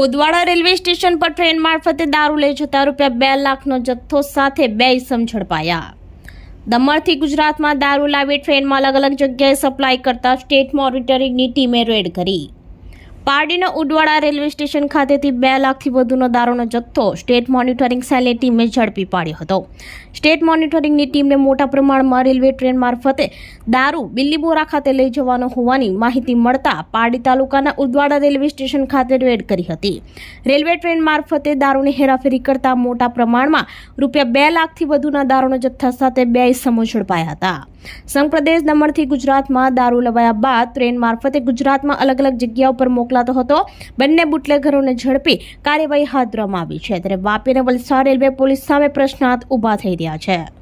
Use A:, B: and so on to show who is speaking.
A: Udvada railway station પર train મારફતે દારૂ લઈ જતા રૂપિયા બે લાખનો જથ્થો સાથે બે ઇસમ ઝડપાયા. દમણથી ગુજરાતમાં દારૂ લાવી ટ્રેનમાં અલગ અલગ જગ્યાએ સપ્લાય કરતા સ્ટેટ મોનિટરિંગની ટીમે રેડ કરી. પારડીના ઉડવાડા રેલવે સ્ટેશન ખાતેથી બે લાખથી વધુનો દારૂનો જથ્થો સ્ટેટ મોનિટરિંગ સેલની ટીમે ઝડપી પાડ્યો હતો. સ્ટેટ મોનિટરિંગની ટીમને મોટા પ્રમાણમાં રેલવે ટ્રેન મારફતે દારૂ બિલ્લીબોરા ખાતે લઈ જવાનો હોવાની માહિતી મળતા પારડી તાલુકાના ઉદવાડા રેલવે સ્ટેશન ખાતે રેડ કરી હતી. રેલવે ટ્રેન મારફતે દારૂની હેરાફેરી કરતા મોટા પ્રમાણમાં રૂપિયા બે લાખથી વધુના દારૂનો જથ્થા સાથે બે ઇસમો ઝડપાયા હતા. સંઘપ્રદેશ દમણથી ગુજરાતમાં દારૂ લવાયા બાદ ટ્રેન મારફતે ગુજરાતમાં અલગ અલગ જગ્યાઓ પર મોકલાતો હતો. બંને બુટલેઘરોને ઝડપી કાર્યવાહી હાથ ધરવામાં આવી છે. ત્યારે વાપી અને વલસાડ રેલવે પોલીસ સામે પ્રશ્નાર્થ ઊભા થઈ રહ્યા છે.